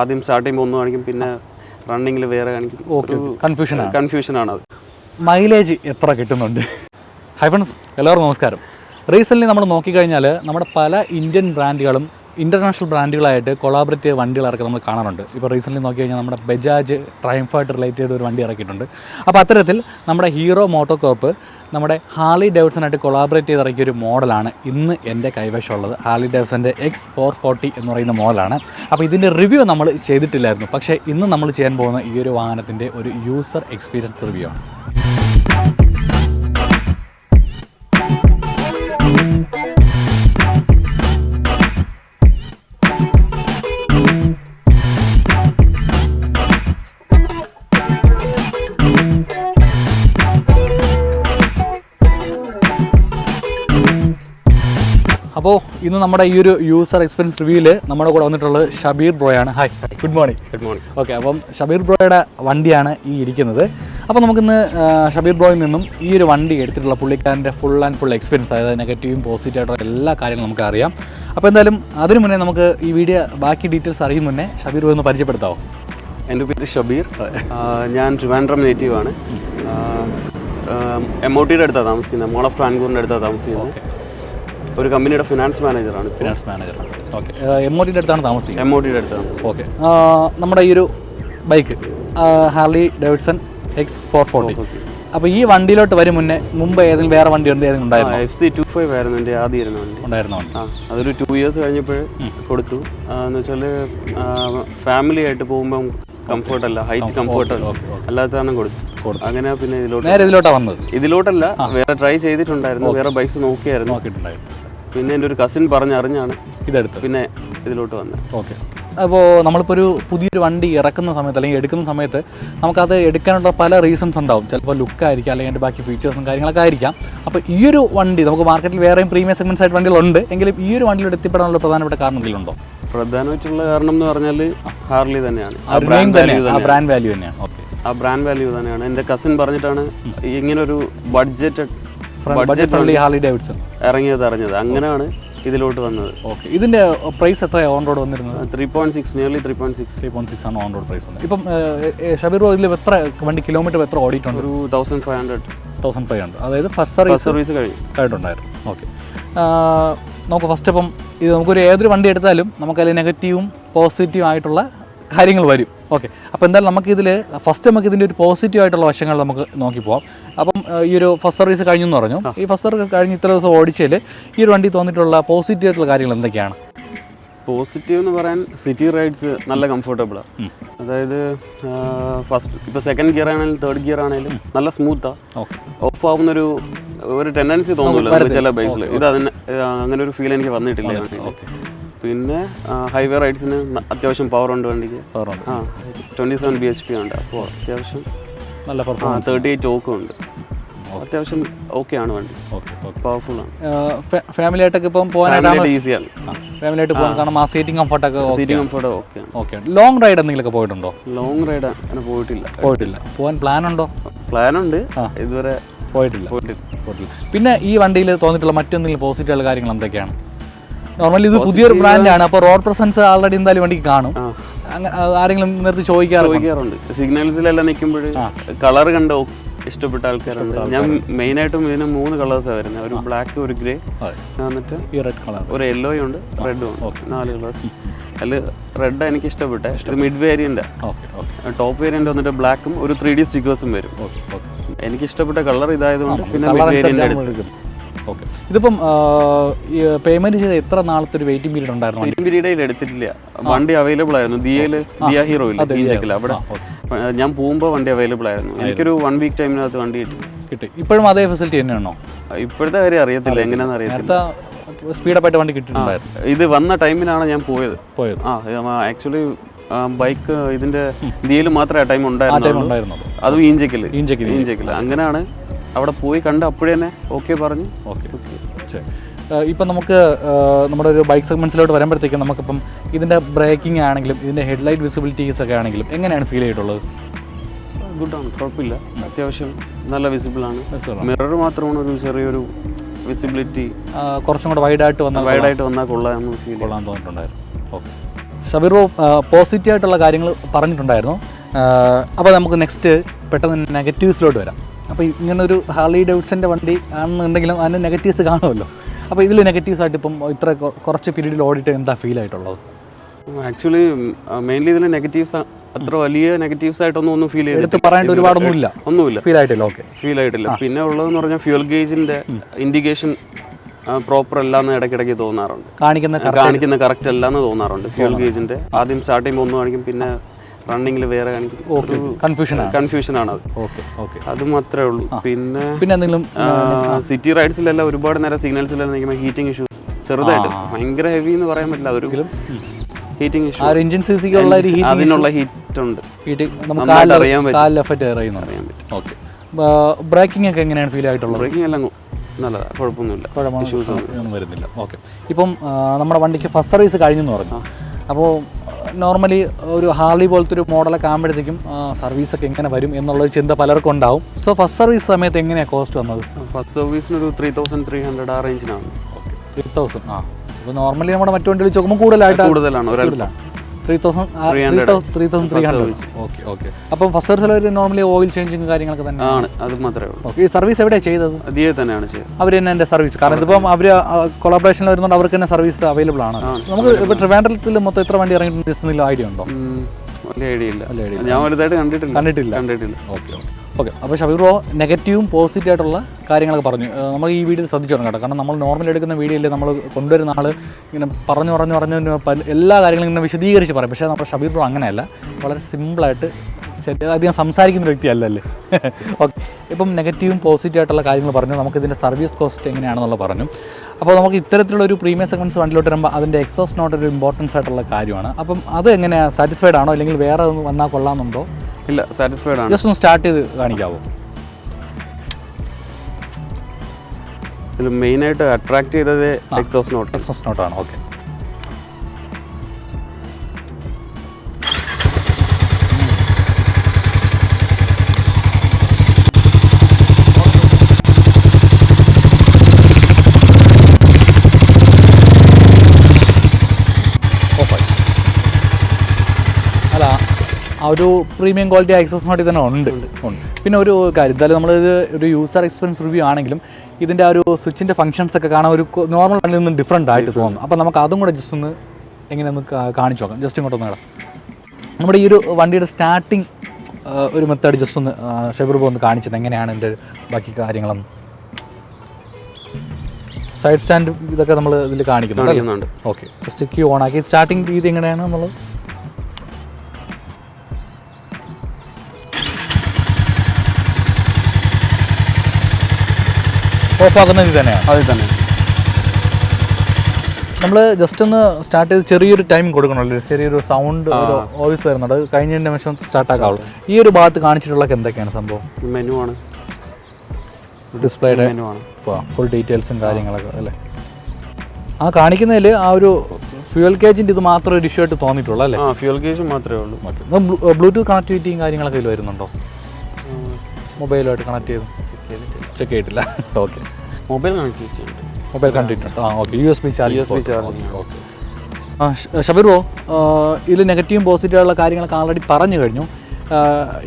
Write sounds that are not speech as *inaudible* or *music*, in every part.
ആദ്യം സ്റ്റാർട്ട് ചെയ്യുമ്പോൾ ഒന്ന് കാണിക്കും പിന്നെ റണ്ണിങ്ങിൽ വേറെ കാണിക്കും. ഓക്കെ കൺഫ്യൂഷൻ ആണ്. അത്. മൈലേജ് എത്ര കിട്ടുന്നുണ്ട്? ഹൈ ഫ്രണ്ട്സ് എല്ലാവർക്കും നമസ്കാരം. റീസെന്റ്ലി നമ്മൾ നോക്കിക്കഴിഞ്ഞാൽ നമ്മുടെ പല ഇന്ത്യൻ ബ്രാൻഡുകളും ഇന്റർനാഷണൽ ബ്രാൻഡുകളായിട്ട് കൊളാബറേറ്റ് ചെയ്ത വണ്ടികളൊക്കെ നമ്മൾ കാണാറുണ്ട്. ഇപ്പോൾ റീസെന്റ്ലി നോക്കി കഴിഞ്ഞാൽ നമ്മുടെ ബജാജ് ട്രയംഫായിട്ട് റിലേറ്റഡ് ഒരു വണ്ടി ഇറക്കിയിട്ടുണ്ട്. അപ്പോൾ അത്തരത്തിൽ നമ്മുടെ ഹീറോ മോട്ടോകോപ്പ് നമ്മുടെ ഹാർലി ഡേവിഡ്സനായിട്ട് കൊളാബറേറ്റ് ചെയ്ത് ഇറക്കിയ ഒരു മോഡലാണ് ഇന്ന് എന്റെ കൈവശമുള്ളത്. ഹാർലി ഡേവിഡ്സന്റെ എക്സ് ഫോർ ഫോർട്ടി എന്ന് പറയുന്ന മോഡലാണ്. അപ്പോൾ ഇതിന്റെ റിവ്യൂ നമ്മൾ ചെയ്തിട്ടില്ലായിരുന്നു. പക്ഷേ ഇന്ന് നമ്മൾ ചെയ്യാൻ പോകുന്ന ഈ ഒരു വാഹനത്തിന്റെ ഒരു യൂസർ എക്സ്പീരിയൻസ് റിവ്യൂ ആണ്. അപ്പോൾ ഇന്ന് നമ്മുടെ ഈ ഒരു യൂസർ എക്സ്പീരിയൻസ് റിവ്യൂവിൽ നമ്മുടെ കൂടെ വന്നിട്ടുള്ളത് Shabeer ബ്രോയാണ് hi good morning good morning okay അപ്പം ഷബീർ ബ്രോയുടെ വണ്ടിയാണ് ഈ ഇരിക്കുന്നത്. അപ്പോൾ നമുക്കിന്ന് ഷബീർ ബ്രോയിൽ നിന്നും ഈ ഒരു വണ്ടി എടുത്തിട്ടുള്ള പുള്ളിക്കാരന്റെ ഫുൾ ആൻഡ് ഫുൾ എക്സ്പീരിയൻസ് അതായത് നെഗറ്റീവും പോസിറ്റീവ് ആയിട്ടുള്ള എല്ലാ കാര്യങ്ങളും നമുക്ക് അറിയാം. അപ്പോൾ എന്തായാലും അതിനു മുന്നേ നമുക്ക് ഈ വീഡിയോ ബാക്കി ഡീറ്റെയിൽസ് അറിയും മുന്നേ ഷബീർ ബ്രോ ഒന്ന് പരിചയപ്പെടുത്താമോ എന്റെ പേര് ഷബീർ. ഞാൻ ട്രിവാൻഡ്രം നേറ്റീവാണ് ആണ്. എം ഒ ടിയുടെ അടുത്താണ് താമസിക്കുന്നത്. മോൾ ഓഫ് ട്രാൻകൂറിന്റെ അടുത്താണ് താമസിക്കുന്നത് ഒരു കമ്പനിയുടെ ഫിനാൻസ് മാനേജറാണ് finance manager okay M O ഡിയുടെ അടുത്താണ് താമസിക്കുന്നത്. എം ഒ ടിയുടെ അടുത്താണ്. ഓക്കെ നമ്മുടെ ഈ ഒരു bike Harley Davidson X four forty അപ്പോൾ ഈ വണ്ടിയിലോട്ട് വരും മുന്നേ മുമ്പ് ഏതെങ്കിലും വേറെ വണ്ടി ഉണ്ട് ഏതെങ്കിലും ഉണ്ടായിരുന്നു? എഫ് സി ടു ഫൈവ് ആയിരുന്നു എന്റെ ആദ്യം ഇരുന്ന വണ്ടി. ഉണ്ടായിരുന്നു ആ അതൊരു ടു ഇയേഴ്സ് കഴിഞ്ഞപ്പോൾ കൊടുത്തു. എന്ന് വെച്ചാൽ ഫാമിലി ആയിട്ട് പോകുമ്പം കംഫർട്ട് അല്ല ഹൈറ്റ് കംഫർട്ട് അല്ലാത്ത കാരണം കൊടുത്തു അങ്ങനെ പിന്നെ ഇതിലോട്ട് നേരെ ഇതിലോട്ടാണ് വന്നത്? ഇതിലോട്ടല്ല വേറെ ട്രൈ ചെയ്തിട്ടുണ്ടായിരുന്നു വേറെ ബൈക്സ് നോക്കിയായിരുന്നു. നോക്കിയിട്ടുണ്ടായിരുന്നു. പിന്നെ എന്റെ ഒരു കസിൻ പറഞ്ഞറിഞ്ഞാണ് ഇതെടുത്ത് പിന്നെ ഇതിലോട്ട് വന്നത്. ഓക്കെ. അപ്പോൾ നമ്മളിപ്പോൾ ഒരു പുതിയൊരു വണ്ടി ഇറക്കുന്ന സമയത്ത് അല്ലെങ്കിൽ എടുക്കുന്ന സമയത്ത് നമുക്കത് എടുക്കാനുള്ള പല റീസൺസ് ഉണ്ടാവും. ചിലപ്പോൾ ലുക്കായിരിക്കാം അല്ലെങ്കിൽ അതിന്റെ ബാക്കി ഫീച്ചേഴ്സും കാര്യങ്ങളൊക്കെ ആയിരിക്കാം. അപ്പോൾ ഈ ഒരു വണ്ടി നമുക്ക് മാർക്കറ്റിൽ വേറെയും പ്രീമിയം സെഗ്മെൻസ് ആയിട്ട് വണ്ടികളുണ്ട്. എങ്കിലും ഈ ഒരു വണ്ടിയിലൂടെ എത്തിപ്പെടാനുള്ള പ്രധാനപ്പെട്ട കാരണം എന്തെങ്കിലും ഉണ്ടോ പ്രധാനമായിട്ടുള്ള കാരണം എന്ന് പറഞ്ഞാൽ ഹാർലി തന്നെയാണ്. ആ ബ്രാൻഡ് വാല്യൂ ആ ബ്രാൻഡ് വാല്യൂ തന്നെയാണ്. ഓക്കെ. ആ ബ്രാൻഡ് വാല്യൂ തന്നെയാണ്. എന്റെ കസിൻ പറഞ്ഞിട്ടാണ് ഇങ്ങനെ ഒരു budget budget friendly Harley Davidson ഇറങ്ങിയത് അറിഞ്ഞത്. അങ്ങനെയാണ് ഇതിലോട്ട് വന്നത്. ഓക്കെ ഇതിന്റെ പ്രൈസ് എത്രയാണ് ഓൺ റോഡ് വന്നിരുന്നത്? Three point six nearly three point six three point six ആണ് ഓൺ റോഡ് പ്രൈസ് വന്നത്. ഇപ്പം ഏഹ്, ഷബീർ ഇതിൽ എത്ര വണ്ടി കിലോമീറ്റർ എത്ര ഓടിയിട്ടുണ്ട്? ഒരു thousand five hundred thousand five hundred അതായത് ഫസ്റ്റ് സർവീസ് സർവീസ് കഴിഞ്ഞു. കഴിഞ്ഞിട്ടുണ്ടായിരുന്നു ഓക്കെ നമുക്ക് ഫസ്റ്റ് അപ്പം ഇത് നമുക്കൊരു ഏതൊരു വണ്ടി എടുത്താലും നമുക്കതിൽ നെഗറ്റീവും പോസിറ്റീവും ആയിട്ടുള്ള കാര്യങ്ങൾ വരും. ഓക്കെ. അപ്പോൾ എന്തായാലും നമുക്കിതിൽ ഫസ്റ്റ് നമുക്ക് ഇതിന്റെ ഒരു പോസിറ്റീവ് ആയിട്ടുള്ള വശങ്ങൾ നമുക്ക് നോക്കി പോവാം. അപ്പം ഈ ഒരു ഫസ്റ്റ് സർവീസ് കഴിഞ്ഞു എന്ന് പറഞ്ഞു. ഈ ഫസ്റ്റ് സർവീസ് കഴിഞ്ഞ് ഇത്ര ദിവസം ഓടിച്ചതിൽ ഈ ഒരു വണ്ടി തോന്നിയിട്ടുള്ള പോസിറ്റീവ് ആയിട്ടുള്ള കാര്യങ്ങൾ എന്തൊക്കെയാണ്? പോസിറ്റീവ് എന്ന് പറയാൻ സിറ്റി റൈഡ്സ് നല്ല കംഫർട്ടബിളാണ് അതായത് ഫസ്റ്റ് ഇപ്പോൾ സെക്കൻഡ് ഗിയർ ആണെങ്കിലും തേർഡ് ഗിയർ ആണെങ്കിലും നല്ല സ്മൂത്താണ് ഓഫ് ആവുന്നൊരു ഒരു ടെൻഡൻസി തോന്നില്ല നമുക്ക് ചില ബൈക്കിൽ ഇത് അതിന് അങ്ങനെ ഒരു ഫീൽ എനിക്ക് വന്നിട്ടില്ല ഓക്കെ. പിന്നെ ഹൈവേ റൈഡ്സിന് അത്യാവശ്യം പവർ ഉണ്ട് വണ്ടിക്ക്. ആ twenty seven B H P ഉണ്ട്. അപ്പോൾ അത്യാവശ്യം നല്ല പെർഫോമൻസ് തേർട്ടി എയ്റ്റ് ഓക്കും ഉണ്ട്. അത്യാവശ്യം ഓക്കെ ആണ് വണ്ടി. പവർഫുൾ ആണ്. ഫാമിലി ആയിട്ടൊക്കെ ഇപ്പം പോകാനായിട്ട് ഈസിയാണ് ഫാമിലി ആയിട്ട് പോകാൻ കാരണം ആ സീറ്റിംഗ് കംഫർട്ട് ഒക്കെ സീറ്റിംഗ് കംഫർട്ട് ഓക്കെ ആണ്. ഓക്കെ ലോങ് റൈഡ് എന്തെങ്കിലുമൊക്കെ പോയിട്ടുണ്ടോ? ലോങ് റൈഡ് അങ്ങനെ പോയിട്ടില്ല. പോയിട്ടില്ല. പോകാൻ പ്ലാൻ ഉണ്ടോ? പ്ലാൻ ഉണ്ട്. ഇതുവരെ പോയിട്ടില്ല. പോയിട്ടില്ല. പിന്നെ ഈ വണ്ടിയിൽ തോന്നിയിട്ടുള്ള മറ്റെന്തെങ്കിലും പോസിറ്റീവ് ഉള്ള കാര്യങ്ങൾ എന്തൊക്കെയാണ്? നോർമലി ഇത് പുതിയൊരു ബ്രാൻഡാണ് അപ്പോൾ റോഡ് പ്രസൻസ് ആൾറെഡി എന്തായാലും വണ്ടിക്ക് കാണും. ആരെങ്കിലും നിർത്തി ചോദിക്കാറുണ്ടോ? സിഗ്നൽസിലെല്ലാം നിൽക്കുമ്പോൾ കളർ കണ്ടോ? ഇഷ്ടപ്പെട്ട ആൾക്കാരുണ്ട്? ഞാൻ മെയിൻ ആയിട്ടും ഇതിന് മൂന്ന് കളേഴ്സാണ് വരുന്നത്. ഒരു ബ്ലാക്ക് ഒരു ഗ്രേ എന്നിട്ട് ഈ റെഡ് കളർ ഒരു യെല്ലോയും ഉണ്ട് റെഡും ഉണ്ട്. നാല് കളേഴ്സ് അതിൽ റെഡ് എനിക്ക് ഇഷ്ടപ്പെട്ട. മിഡ് വേരിയന്റ് ടോപ്പ് വേരിയന്റ് വന്നിട്ട് ബ്ലാക്കും ഒരു ത്രീ ഡി സ്റ്റിക്കേഴ്സും വരും. എനിക്ക് ഇഷ്ടപ്പെട്ട കളർ ഇതായതുകൊണ്ട് പിന്നെ മിഡ് വേരിയന്റ് എടുത്തു. ഓക്കെ. ഇതിപ്പം പേയ്മെന്റ് ചെയ്ത എത്ര നാളത്തെ ഒരു വെയിറ്റിംഗ് പീരീഡ് ഉണ്ടായിരുന്നു പീരീഡ് പീരീഡിൽ എടുത്തിട്ടില്ല. വണ്ടി അവൈലബിൾ ആയിരുന്നു. ദിയയിൽ ദിയ ഹീറോ ഇല്ല? ഈഞ്ചക്കിൽ അവിടെ ഞാൻ പോകുമ്പോൾ വണ്ടി അവൈലബിൾ ആയിരുന്നു. എനിക്കൊരു വൺ വീക്ക് ടൈമിനകത്ത് വണ്ടി കിട്ടി. കിട്ടി. ഇപ്പോഴും അതേ ഫെസിലിറ്റി തന്നെയാണോ? ഇപ്പോഴത്തെ കാര്യം അറിയത്തില്ല. എങ്ങനെയാണെന്ന് അറിയത്തില്ല. സ്പീഡപ്പായിട്ട് വണ്ടി കിട്ടിയിട്ടുണ്ടായിരുന്നു. ഇത് വന്ന ടൈമിലാണ് ഞാൻ പോയത്. പോയത്. ആ ആക്ച്വലി ബൈക്ക് ഇതിന്റെ ദിയയിൽ മാത്രമേ ആ ടൈം ഉണ്ടായിരുന്നു അതും ഈഞ്ചക്കിൽ ഇഞ്ചക്കിൽ ഈഞ്ചക്കിൽ അങ്ങനെയാണ് അവിടെ പോയി കണ്ട് അപ്പോഴേ തന്നെ ഓക്കെ പറഞ്ഞു. ഓക്കെ ശരി. ഏഹ് ഇപ്പം നമുക്ക് നമ്മുടെ ഒരു ബൈക്ക് സെഗ്മെൻസിലോട്ട് വരുമ്പോഴത്തേക്കും നമുക്കിപ്പം ഇതിന്റെ ബ്രേക്കിംഗ് ആണെങ്കിലും ഇതിന്റെ ഹെഡ്ലൈറ്റ് വിസിബിലിറ്റീസ് ഒക്കെ ആണെങ്കിലും എങ്ങനെയാണ് ഫീൽ ചെയ്തിട്ടുള്ളത്? ഗുഡാണ് കുഴപ്പമില്ല. അത്യാവശ്യം നല്ല വിസിബിൾ ആണ്. മിറർ മാത്രമാണ് ഒരു ചെറിയൊരു വിസിബിലിറ്റി കുറച്ചും കൂടെ വൈഡായിട്ട് വന്ന വൈഡായിട്ട് വന്നാൽ കൊള്ളാമെന്ന് ഫീൽ കൊള്ളാൻ തോന്നിയിട്ടുണ്ടായിരുന്നു. ഓക്കെ ഷബീർ പോസിറ്റീവായിട്ടുള്ള കാര്യങ്ങൾ പറഞ്ഞിട്ടുണ്ടായിരുന്നു. അപ്പോൾ നമുക്ക് നെക്സ്റ്റ് പെട്ടെന്ന് നെഗറ്റീവ്സിലോട്ട് വരാം. അപ്പോൾ ഇങ്ങനൊരു ഹാർലി ഡേവിഡ്സന്റെ വണ്ടി ആണെന്നുണ്ടെങ്കിലും അതിന് നെഗറ്റീവ്സ് കാണുമല്ലോ. അപ്പോൾ ഇതിൽ നെഗറ്റീവ്സ് ആയിട്ട് ഇപ്പം ഇത്ര കുറച്ച് പീരീഡിൽ ഓടിയിട്ട് എന്താ ഫീൽ ആയിട്ടുള്ളത്? ആക്ച്വലി മെയിൻലി ഇതിൽ നെഗറ്റീവ്സ് അത്ര വലിയ നെഗറ്റീവ്സ് ആയിട്ടൊന്നും ഒന്നും ഫീൽ ചെയ്തിട്ട് പറയേണ്ട ഒരുപാടൊന്നുമില്ല. ഒന്നുമില്ല. ഫീൽ ആയിട്ടില്ല ഓക്കെ ഫീൽ ആയിട്ടില്ല. പിന്നെ ഉള്ളതെന്ന് പറഞ്ഞാൽ ഫ്യൂൽ ഗേജിന്റെ ഇൻഡിക്കേഷൻ പ്രോപ്പർ അല്ലാന്ന് ഇടയ്ക്കിടയ്ക്ക് തോന്നാറുണ്ട്. കാണിക്കുന്ന കാണിക്കുന്ന കറക്റ്റ് അല്ലാന്ന് തോന്നാറുണ്ട്. ഫ്യൂൽ ഗേജിന്റെ ആദ്യം സ്റ്റാർട്ട് ചെയ്യുമ്പോൾ ഒന്ന് കാണിക്കും പിന്നെ റണ്ണിങ്ങിൽ വേറെ കൺഫ്യൂഷൻ കൺഫ്യൂഷൻ ആണ്. അത്. അത് മാത്രമേ ഉള്ളൂ. പിന്നെ പിന്നെ എന്തെങ്കിലും സിറ്റി റൈഡ്സിലെല്ലാം ഒരുപാട് നേരം സിഗ്നൽസിലെല്ലാം നിൽക്കുമ്പോൾ ഹീറ്റിംഗ് ഇഷ്യൂ ചെറുതായിട്ട്. ഭയങ്കര ഹെവി എന്ന് പറയാൻ പറ്റില്ല. അതൊരു ഹീറ്റിംഗ് ഇഷ്യൂ എഞ്ചിൻ സി സിക്ക് ഉള്ള ഒരു heat അതിനുള്ള ഹീറ്റ് ഉണ്ട്. നമുക്ക് അറിയാൻ പറ്റും. അറിയാൻ ഓക്കെ ബ്രേക്കിംഗ് ഒക്കെ എങ്ങനെയാണ് ഫീൽ ആയിട്ടുള്ളത്? ബ്രേക്കിംഗ് എല്ലാം നല്ലതാണ് കുഴപ്പമൊന്നുമില്ല. ഇഷ്യൂസ് ഒന്നും വരുന്നില്ല. ഓക്കെ ഇപ്പം നമ്മുടെ വണ്ടിക്ക് ഫസ്റ്റ് സർവീസ് കഴിഞ്ഞെന്ന് പറഞ്ഞു. അപ്പോൾ നോർമലി ഒരു ഹാർലി പോലത്തെ ഒരു മോഡലൊക്കെ ആകുമ്പോഴത്തേക്കും സർവീസൊക്കെ എങ്ങനെ വരും എന്നുള്ളൊരു ചിന്ത പലർക്കും ഉണ്ടാവും. സോ ഫസ്റ്റ് സർവീസ് സമയത്ത് എങ്ങനെയാണ് കോസ്റ്റ് വന്നത്? ഫസ്റ്റ് സർവീസിന് ഒരു ത്രീ തൗസൻഡ് ത്രീ ഹൺഡ്രഡ് ആ റേഞ്ചിനാണ് ത്രീ തൗസൻഡ് ആ. അപ്പോൾ നോർമലി നമ്മുടെ മറ്റു വണ്ടി വെച്ച് നോക്കുമ്പോൾ കൂടുതലായിട്ട് കൂടുതലാണ്. Three thousand three thousand three hundred okay okay അപ്പം ഫസ്റ്റ് സർവീസിൽ ഒരു നോർമലി ഓയിൽ ചേഞ്ചിങ് കാര്യങ്ങളൊക്കെ തന്നെ ആണ് അത് മാത്രമേ ഉള്ളൂ. ഈ സർവീസ് എവിടെയാണ് ചെയ്തത്? അതിയെ തന്നെയാണ് ചെയ്തത്. അവർ തന്നെ എന്റെ സർവീസ് കാരണം ഇതിപ്പം അവർ കൊളാബറേഷനിൽ വരുന്നതുകൊണ്ട് അവർക്ക് തന്നെ സർവീസ് അവൈലബിൾ ആണ്. നമുക്ക് ഇപ്പോൾ ട്രിവാൻഡ്രത്തിൽ മൊത്തം എത്ര വണ്ടി ഇറങ്ങിയിട്ടുണ്ട്? ഐഡിയ ഉണ്ടോ? വലിയ ഐഡിയ ഇല്ല. ഞാൻ വലുതായിട്ട് കണ്ടിട്ടില്ല. കണ്ടിട്ടില്ല. കണ്ടിട്ടില്ല. ഓക്കെ ഓക്കെ അപ്പോൾ ഷബീർ ബ്രോ നെഗറ്റീവും പോസിറ്റീവ് ആയിട്ടുള്ള കാര്യങ്ങളൊക്കെ പറഞ്ഞു. നമ്മൾ ഈ വീഡിയോ ശ്രദ്ധിച്ചു കേട്ടോ. കാരണം നമ്മൾ നോർമൽ എടുക്കുന്ന വീഡിയോയിൽ നമ്മൾ കൊണ്ടുവരുന്ന ആൾ ഇങ്ങനെ പറഞ്ഞു പറഞ്ഞു പറഞ്ഞു എല്ലാ കാര്യങ്ങളും ഇങ്ങനെ വിശദീകരിച്ച് പറയും. പക്ഷേ നമ്മുടെ ഷബീർ ബ്രോ അങ്ങനെയല്ല. വളരെ സിമ്പിളായിട്ട് അധികം സംസാരിക്കുന്ന വ്യക്തിയല്ലല്ലേ? *laughs* ഓക്കെ ഇപ്പം നെഗറ്റീവും പോസിറ്റീവ് ആയിട്ടുള്ള കാര്യങ്ങൾ പറഞ്ഞു. നമുക്ക് ഇതിന്റെ സർവീസ് കോസ്റ്റ് എങ്ങനെയാണെന്നുള്ള പറഞ്ഞു. അപ്പോൾ നമുക്ക് ഇത്തരത്തിലുള്ള ഒരു പ്രീമിയം സെഗ്മെന്റ്സ് വണ്ടിയിലോട്ട് വരുമ്പോൾ അതിന്റെ എക്സോസ് നോട്ട് ഒരു ഇമ്പോർട്ടൻസ് ആയിട്ടുള്ള കാര്യമാണ്. അപ്പം അത് എങ്ങനെയാണ് സാറ്റിസ്ഫൈഡ് ആണോ അല്ലെങ്കിൽ വേറെ ഒന്ന് വന്നാൽ കൊള്ളാമെന്നുണ്ടോ? ഇല്ല സാറ്റിസ്ഫൈഡ് ആണ്. ജസ്റ്റ് ഒന്ന് സ്റ്റാർട്ട് ചെയ്ത് കാണിക്കാവോ? ഇതിൽ മെയിനായിട്ട് അട്രാക്ട് ചെയ്തത് എക്സോസ് നോട്ട് എക്സോസ് നോട്ടാണ് ഓക്കെ ആ ഒരു പ്രീമിയം ക്വാളിറ്റി ആക്സസ് നോട്ടിൽ തന്നെ ഉണ്ട്. ഉണ്ട്. പിന്നെ ഒരു കാര്യം എന്തായാലും നമ്മളിത് ഒരു യൂസർ എക്സ്പീരിയൻസ് റിവ്യൂ ആണെങ്കിലും ഇതിന്റെ ആ ഒരു സ്വിച്ചിന്റെ ഫംഗ്ഷൻസ് ഒക്കെ കാണാൻ ഒരു നോർമൽ വണ്ടിയിൽ നിന്ന് ഡിഫറെന്റ് ആയിട്ട് തോന്നും. അപ്പോൾ നമുക്ക് അതും കൂടെ ജസ്റ്റ് ഒന്ന് എങ്ങനെ ഒന്ന് കാണിച്ചു നോക്കാം. ജസ്റ്റ് ഇങ്ങോട്ടൊന്ന് കേടാം നമ്മുടെ ഈ ഒരു വണ്ടിയുടെ സ്റ്റാർട്ടിങ് ഒരു മെത്തേഡ് ജസ്റ്റ് ഒന്ന് ഷെബ്രൂബ് ഒന്ന് കാണിച്ചത് എങ്ങനെയാണ് എന്റെ ബാക്കി കാര്യങ്ങളൊന്നും. സൈഡ് സ്റ്റാൻഡ് ഇതൊക്കെ നമ്മൾ ഇതിൽ കാണിക്കുന്നുണ്ട് ഓക്കെ ജസ്റ്റ് ക്യൂ ഓൺ ആക്കി. സ്റ്റാർട്ടിങ് രീതി എങ്ങനെയാണ് എന്നുള്ളത് ഓഫ് ഇത് തന്നെയാണ് അതിൽ തന്നെ. നമ്മൾ ജസ്റ്റ് ഒന്ന് സ്റ്റാർട്ട് ചെയ്ത് ചെറിയൊരു ടൈം കൊടുക്കണമല്ലോ. ചെറിയൊരു സൗണ്ട് ഒരു വോയിസ് വരുന്നുണ്ട്. കഴിഞ്ഞ നിമിഷം സ്റ്റാർട്ട് ആക്കാവുള്ളൂ ഈ ഒരു ഭാഗത്ത് കാണിച്ചിട്ടുള്ള എന്തൊക്കെയാണ് സംഭവം? മെനു ആണ്. ഡിസ്പ്ലേയുടെ മെനു ആണ്. ഫുൾ ഡീറ്റെയിൽസും കാര്യങ്ങളൊക്കെ അല്ലേ? ആ കാണിക്കുന്നതിൽ ആ ഒരു ഫ്യൂൽ കേജിന്റെ ഇത് മാത്രം ഒരു ഇഷ്യൂ ആയിട്ട് തോന്നിയിട്ടുള്ളൂ അല്ലേ? ഫ്യൂൽ കേജ് മാത്രമേ ഉള്ളൂ. ബ്ലൂടൂത്ത് കണക്ടിവിറ്റിയും കാര്യങ്ങളൊക്കെ ഇതിൽ വരുന്നുണ്ടോ? മൊബൈലുമായിട്ട് കണക്ട് ചെയ്ത് ചെക്ക് ചെയ്തിട്ടില്ല. *laughs* ഓക്കെ. മൊബൈൽ കണക്ടിവിറ്റി മൊബൈൽ കണ്ടിട്ടുണ്ട് ആ okay. U S B charge U S B charge okay ആ ഷ- ഷബീർ ബ്രോ ഇതിൽ നെഗറ്റീവും പോസിറ്റീവുള്ള കാര്യങ്ങളൊക്കെ ആൾറെഡി പറഞ്ഞു കഴിഞ്ഞു.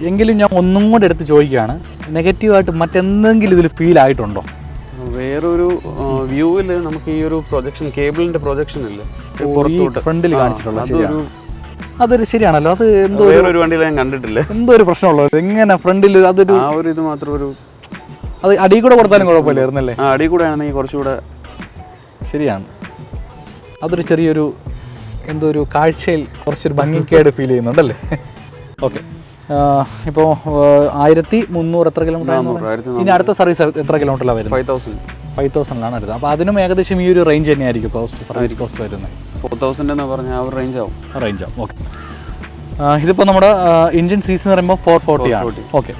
എങ്കിലും ഞാൻ ഒന്നും കൂടെ എടുത്ത് ചോദിക്കുകയാണ്. നെഗറ്റീവായിട്ട് മറ്റെന്തെങ്കിലും ഇതിൽ ഫീൽ ആയിട്ടുണ്ടോ? വേറൊരു വ്യൂവിൽ നമുക്ക് ഈ ഒരു പ്രൊജക്ഷൻ കേബിളിന്റെ പ്രൊജക്ഷൻ ഇല്ല? പുറത്തോട്ട്. ഫ്രണ്ടിൽ കാണിച്ചിട്ടുള്ള അതൊരു ശരിയാണ് അതൊരു ശരിയാണല്ലോ. അത് എന്തോ വേറൊരു വണ്ടിയിൽ ഞാൻ കണ്ടിട്ടില്ല. എന്തോ ഒരു പ്രശ്നമുള്ളൂ? എങ്ങനെ ഫ്രണ്ടിൽ അതൊരു ആ ഒരു ഇത് മാത്രം ഒരു അത് അടിയിൽ കൂടെ കൊടുത്താലും കുഴപ്പമില്ലായിരുന്നല്ലേ ആ അടിയിൽ കൂടെ ആണെങ്കിൽ കുറച്ചുകൂടെ ശരിയാണ്. അതൊരു ചെറിയൊരു എന്തോ ഒരു കാഴ്ചയിൽ കുറച്ചൊരു ഭംഗിക്കേട് ഫീൽ ചെയ്യുന്നുണ്ടല്ലേ? ഓക്കെ ഇപ്പോൾ ആയിരത്തി മുന്നൂറ് എത്ര കിലോമീറ്റർ ഇനി അടുത്ത സർവീസ് എത്ര കിലോമീറ്ററിലാണ് വരുന്നത്? ഫൈവ് തൗസൻഡ് ഫൈവ് തൗസൻഡിലാണ് വരുന്നത്. അപ്പോൾ അതിനും ഏകദേശം ഈ ഒരു റേഞ്ച് തന്നെയായിരിക്കും കോസ്റ്റ് സർവീസ് കോസ്റ്റ് വരുന്നത്. ഫോർ തൗസൻഡ് എന്ന് പറഞ്ഞാൽ ആ ഒരു റേഞ്ച് ആവും. റേഞ്ചാണ് ഓക്കെ ഇതിപ്പോൾ നമ്മുടെ ഇന്ത്യൻ സീസൺ എന്ന് പറയുമ്പോൾ ഫോർ ഫോർട്ടി ആണ്. 440. ഓക്കെ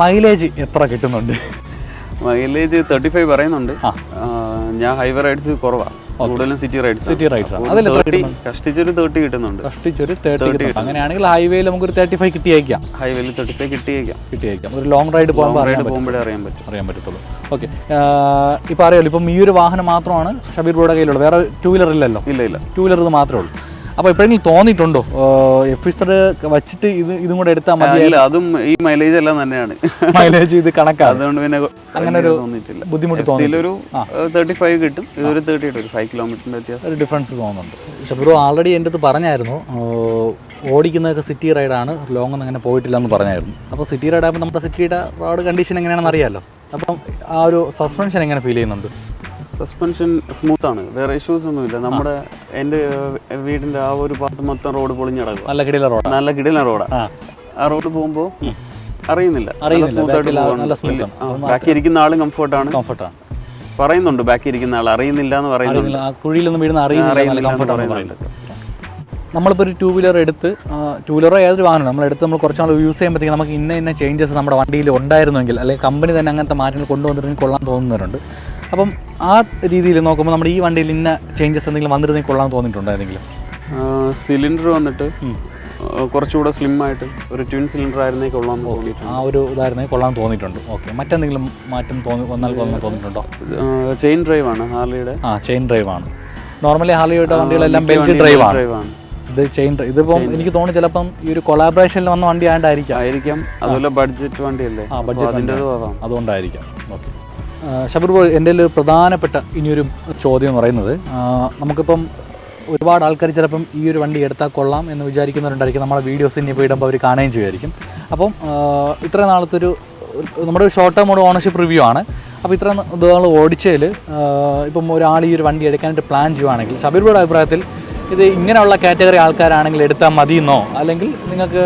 മൈലേജ് എത്ര കിട്ടുന്നുണ്ട്? മൈലേജ് തേർട്ടി ഫൈവ് പറയുന്നുണ്ട്. ഞാൻ ഹൈവേ റൈഡ്സ് കുറവാണ് കൂടുതലും സിറ്റി റൈഡ്സ്. സിറ്റി റൈഡ്സ് അതിൽ തേർട്ടി കഷ്ടിച്ചൊരു തേർട്ടി കിട്ടുന്നുണ്ട്. കഷ്ടിച്ചൊരു തേർട്ടി അങ്ങനെയാണെങ്കിൽ ഹൈവേയിൽ നമുക്കൊരു തേർട്ടി ഫൈവ് കിട്ടിയേക്കാം. ഹൈവേയിൽ തേർട്ടി ഫൈവ് കിട്ടിയേക്കാം. കിട്ടിയേക്കാം. ഒരു ലോങ് റൈഡ് പോകുമ്പോൾ റൈഡ് പോകുമ്പോഴേ അറിയാൻ പറ്റും. അറിയാൻ പറ്റത്തുള്ളൂ. ഓക്കെ. ഇപ്പോൾ അറിയാലോ ഇപ്പം ഈ ഒരു വാഹനം മാത്രമാണ് ഷബീർ ബ്രോയുടെ കയ്യിലുള്ളത്. വേറെ ടൂ വീലർ ഇല്ലല്ലോ. ഇല്ല ഇല്ല. ടൂ വീലർ ഇത് മാത്രമേ ഉള്ളൂ. അപ്പോൾ എപ്പോഴെങ്കിലും തോന്നിയിട്ടുണ്ടോ? എഫിസർ വച്ചിട്ട് ഇത് ഇതും കൂടെ എടുത്താൽ മതി. അതും ഈ മൈലേജ് എല്ലാം തന്നെയാണ്. മൈലേജ് ഇത് കണക്കാണ്. അതുകൊണ്ട് പിന്നെ അങ്ങനെ ഒരു തോന്നിയിട്ടില്ല. ബുദ്ധിമുട്ട് തോന്നിയില്ലൊരു തേർട്ടി ഫൈവ് കിട്ടും. ഇതൊരു തേർട്ടി എയ്റ്റ് ഒരു ഫൈവ് കിലോമീറ്ററിന്റെ വ്യത്യാസം. ഒരു ഡിഫറൻസ് തോന്നുന്നുണ്ട്. ഷബ്രു ആൾറെഡി എന്റെ അടുത്ത് പറഞ്ഞായിരുന്നു ഓടിക്കുന്ന ഓടിക്കുന്നതൊക്കെ സിറ്റി റൈഡാണ് ലോങ് ഒന്നും അങ്ങനെ പോയിട്ടില്ല എന്ന് പറഞ്ഞായിരുന്നു. അപ്പോൾ സിറ്റി റൈഡ് ആകുമ്പോൾ നമ്മുടെ സിറ്റിയുടെ റോഡ് കണ്ടീഷൻ എങ്ങനെയാണെന്ന് അറിയാമല്ലോ അപ്പം ആ ഒരു സസ്പെൻഷൻ എങ്ങനെ ഫീൽ ചെയ്യുന്നുണ്ട്? സസ്പെൻഷൻ സ്മൂത്ത് ആണ്. വേറെ ഇഷ്യൂസ് ഒന്നുമില്ല. നമ്മുടെ എന്റെ ഏർ, വീടിന്റെ ആ ഒരു ഭാഗത്ത് മൊത്തം റോഡ് പൊളിഞ്ഞ് നടക്കും നല്ല കിടില റോഡ് നല്ല കിടില റോഡാ ആ. റോഡ് പോകുമ്പോൾ അറിയുന്നില്ല. ബാക്കി ഇരിക്കുന്ന ആളും കംഫർട്ടാണ് കംഫർട്ടാണ് പറയുന്നുണ്ട്. ബാക്കി ഇരിക്കുന്ന ആൾ അറിയുന്നില്ല എന്ന് കുഴിയിലൊന്നും വീഴുന്ന അറിയുന്നില്ല. നമ്മളിപ്പോൾ ഒരു ടൂ വീലർ എടുത്ത് ടൂ വീലറോ ഏതൊരു വാഹനം നമ്മൾ എടുത്ത് നമ്മൾ കുറച്ച് നാൾ യൂസ് ചെയ്യുമ്പോഴത്തേക്കും നമുക്ക് ഇന്ന ഇന്ന ചേഞ്ചസ് നമ്മുടെ വണ്ടിയിൽ ഉണ്ടായിരുന്നെങ്കിൽ അല്ലെങ്കിൽ കമ്പനി തന്നെ അങ്ങനത്തെ മാറ്റങ്ങൾ കൊണ്ടുവന്നിട്ടുണ്ടെങ്കിൽ കൊള്ളാൻ തോന്നുന്നവരുണ്ട്. അപ്പം ആ രീതിയിൽ നോക്കുമ്പോൾ നമ്മുടെ ഈ വണ്ടിയിൽ ഇന്ന ചേഞ്ചസ് എന്തെങ്കിലും വന്നിരുന്നെങ്കിൽ കൊള്ളാൻ തോന്നിയിട്ടുണ്ടോ ഏതെങ്കിലും സിലിണ്ടർ വന്നിട്ട് കുറച്ചുകൂടെ സ്ലിം ആയിട്ട് ഒരു ട്വിൻ സിലിണ്ടർ ആയിരുന്നേ കൊള്ളാൻ തോന്നിയിട്ടുണ്ട്. ആ ഒരു ഇതായിരുന്നേ കൊള്ളാൻ തോന്നിയിട്ടുണ്ട്. ഓക്കെ. മറ്റെന്തെങ്കിലും മാറ്റം തോന്നി വന്നാൽ കൊള്ളാൻ തോന്നിയിട്ടുണ്ടോ? ചെയിൻ ഡ്രൈവ് ആണ് ഹാർലിയുടെ. ആ ചെയിൻ ഡ്രൈവ് ആണ്. നോർമലി ഹാർലിയുടെ വണ്ടികളെല്ലാം ബെൽറ്റ് ഡ്രൈവ് ആണ്. ഇത് ചെയിൻ ഡ്രൈവ് ഇതിപ്പം എനിക്ക് തോന്നുന്നു ചിലപ്പം ഈ ഒരു കൊളാബറേഷനിൽ വന്ന വണ്ടി ആയതായിരിക്കാം ആയിരിക്കാം. അതുപോലെ ബഡ്ജറ്റ് വണ്ടിയല്ലേ. ആ, ബഡ്ജറ്റ് അതുകൊണ്ടായിരിക്കാം. ഓക്കെ. ഷബീർ ബോയ് എന്റെ ഒരു പ്രധാനപ്പെട്ട ഇനിയൊരു ചോദ്യം എന്ന് പറയുന്നത് നമുക്കിപ്പം ഒരുപാട് ആൾക്കാർ ചിലപ്പം ഈ ഒരു വണ്ടി എടുത്താൽ കൊള്ളാം എന്ന് വിചാരിക്കുന്നവരുണ്ടായിരിക്കും. നമ്മുടെ വീഡിയോസ് ഇനി ഇപ്പോൾ ഇടുമ്പോൾ അവർ കാണുകയും ചെയ്യുമായിരിക്കും. അപ്പം ഇത്ര നാളത്തെ ഒരു നമ്മുടെ ഷോർട്ട് ടേം ഒരു ഓണർഷിപ്പ് റിവ്യൂ ആണ്. അപ്പോൾ ഇത്ര നാൾ ഓടിച്ചതിൽ ഇപ്പം ഒരാൾ ഈ ഒരു വണ്ടി എടുക്കാനായിട്ട് പ്ലാൻ ചെയ്യുവാണെങ്കിൽ ഷബീർ ബോയുടെ അഭിപ്രായത്തിൽ ഇത് ഇങ്ങനെയുള്ള കാറ്റഗറി ആൾക്കാരാണെങ്കിൽ എടുത്താൽ മതിയെന്നോ? അല്ലെങ്കിൽ നിങ്ങൾക്ക്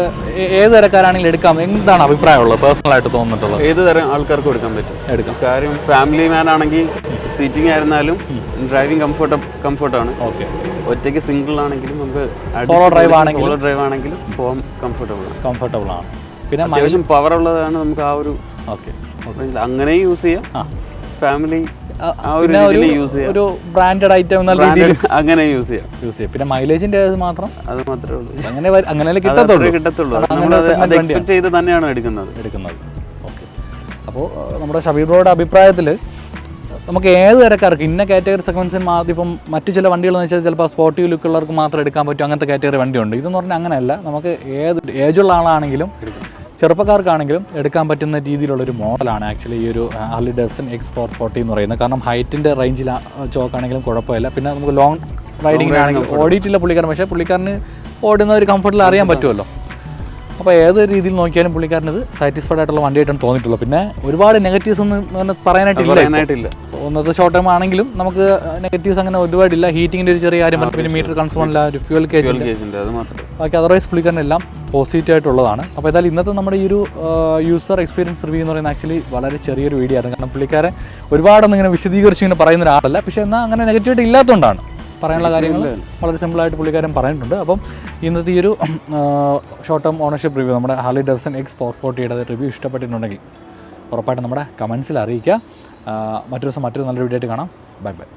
ഏത് തരക്കാരാണെങ്കിലും എടുക്കാം. എന്താണ് അഭിപ്രായമുള്ളത്? പേഴ്സണലായിട്ട് തോന്നിയിട്ടുള്ളത്. ഏത് തരം ആൾക്കാർക്കും എടുക്കാൻ പറ്റും. എടുക്കാം. കാര്യം ഫാമിലി മാൻ ആണെങ്കിൽ സീറ്റിംഗ് ആയിരുന്നാലും ഡ്രൈവിംഗ് കംഫർട്ട് കംഫർട്ടാണ് ഓക്കെ. ഒറ്റയ്ക്ക് സിംഗിൾ ആണെങ്കിലും നമുക്ക് സോളോ ഡ്രൈവ് ആണെങ്കിൽ സോളോ ഡ്രൈവ് ആണെങ്കിലും പോകാൻ കംഫർട്ടബിൾ ആണ്. കംഫർട്ടബിൾ ആണ്. പിന്നെ അത്യാവശ്യം പവർ ഉള്ളതാണ് നമുക്ക് ആ ഒരു ഓക്കെ. അങ്ങനെയും യൂസ് ചെയ്യാം. ഫാമിലി ഒരു ബ്രാൻഡഡ് ഐറ്റം എന്നുള്ള രീതിയിൽ *laughs* അങ്ങനെ യൂസ് ചെയ്യാം. യൂസ് ചെയ്യാം. പിന്നെ മൈലേജിന്റെ മാത്രം. അത് മാത്രമേ ഉള്ളൂ. അങ്ങനെ അങ്ങനെ കിട്ടത്തുള്ളൂ. കിട്ടത്തുള്ളൂ. അത് എക്സ്പെക്ട് ചെയ്ത് തന്നെയാണ് എടുക്കുന്നത്. എടുക്കുന്നത്. ഓക്കെ അപ്പോൾ നമ്മുടെ ഷബീബ്രോയുടെ അഭിപ്രായത്തിൽ നമുക്ക് ഏത് തരക്കാർക്ക് ഇന്ന കാറ്റഗറി സെഗ്മെൻസിന് മാത്രം ഇപ്പം മറ്റു ചില വണ്ടികളെന്ന് വെച്ചാൽ ചിലപ്പോൾ സ്പോർട്ടീവ് ലുക്കുള്ളവർക്ക് മാത്രം എടുക്കാൻ പറ്റും അങ്ങനത്തെ കാറ്റഗറി വണ്ടിയുണ്ട്. ഇതെന്ന് പറഞ്ഞാൽ അങ്ങനെയല്ല. നമുക്ക് ഏത് ഏജുള്ള ആളാണെങ്കിലും ചെറുപ്പക്കാർക്കാണെങ്കിലും എടുക്കാൻ പറ്റുന്ന രീതിയിലുള്ളൊരു മോഡലാണ് ആക്ച്വലി ഈ ഒരു Harley Davidson X four forty എന്ന് പറയുന്നത്. കാരണം ഹൈറ്റിന്റെ റേഞ്ചിൽ ചോക്കാണെങ്കിലും കുഴപ്പമില്ല. പിന്നെ നമുക്ക് ലോങ് റൈഡിങ്ങിനാണെങ്കിലും ഓടിയിട്ടില്ല പുള്ളിക്കാരൻ. പക്ഷേ പുള്ളിക്കാരന് ഓടുന്ന ഒരു കംഫർട്ടിൽ അറിയാൻ പറ്റുമല്ലോ. അപ്പോൾ ഏത് രീതിയിൽ നോക്കിയാലും പുള്ളിക്കാരൻ ഇത് സാറ്റിസ്ഫൈഡ് ആയിട്ടുള്ള വണ്ടിയായിട്ടാണ് തോന്നിയിട്ടുള്ളത്. പിന്നെ ഒരുപാട് നെഗറ്റീവ്സ് ഒന്നും പറയാനായിട്ടില്ല. ഒന്നത്തെ ഷോർട്ട് ടൈം ആണെങ്കിലും നമുക്ക് നെഗറ്റീവ്സ് അങ്ങനെ ഒരുപാടില്ല. ഹീറ്റിങ്ങിന്റെ ഒരു ചെറിയ കാര്യം പിന്നെ മീറ്റർ കൺസ്യൂം അല്ല ഒരു ഫ്യൂൽ കേജ് ബാക്കി അതർവൈസ് പുള്ളിക്കാരനെല്ലാം പോസിറ്റീവ് ആയിട്ടുള്ളതാണ്. അപ്പോൾ ഏതായാലും ഇന്നത്തെ നമ്മുടെ ഈ ഒരു യൂസർ എക്സ്പീരിയൻസ് റിവ്യൂ എന്ന് പറയുന്നത് ആക്ച്വലി വളരെ ചെറിയൊരു വീഡിയോ ആണ് കാരണം പുള്ളിക്കാരൻ ഒരുപാടൊന്നും ഇങ്ങനെ വിശദീകരിച്ച് ഇങ്ങനെ പറയുന്ന ഒരാളല്ല. പക്ഷേ എന്നാൽ അങ്ങനെ നെഗറ്റീവായിട്ട് ഇല്ലാത്തതുകൊണ്ടാണ് പറയാനുള്ള കാര്യങ്ങൾ വളരെ സിമ്പിളായിട്ട് പുള്ളിക്കാരൻ പറഞ്ഞിട്ടുണ്ട് അപ്പം ഇന്നത്തെ ഈ ഒരു ഷോർട്ട് ടേം ഓണർഷിപ്പ് റിവ്യൂ നമ്മുടെ ഹാർലി ഡെവസൺ എക്സ് ഫോർ ഫോർട്ടിയുടെ റിവ്യൂ ഇഷ്ടപ്പെട്ടിട്ടുണ്ടെങ്കിൽ ഉറപ്പായിട്ടും നമ്മുടെ കമൻസിൽ അറിയിക്കുക. മറ്റൊരു ദിവസം മറ്റൊരു നല്ലൊരു വീഡിയോ ആയിട്ട് കാണാം. Bye bye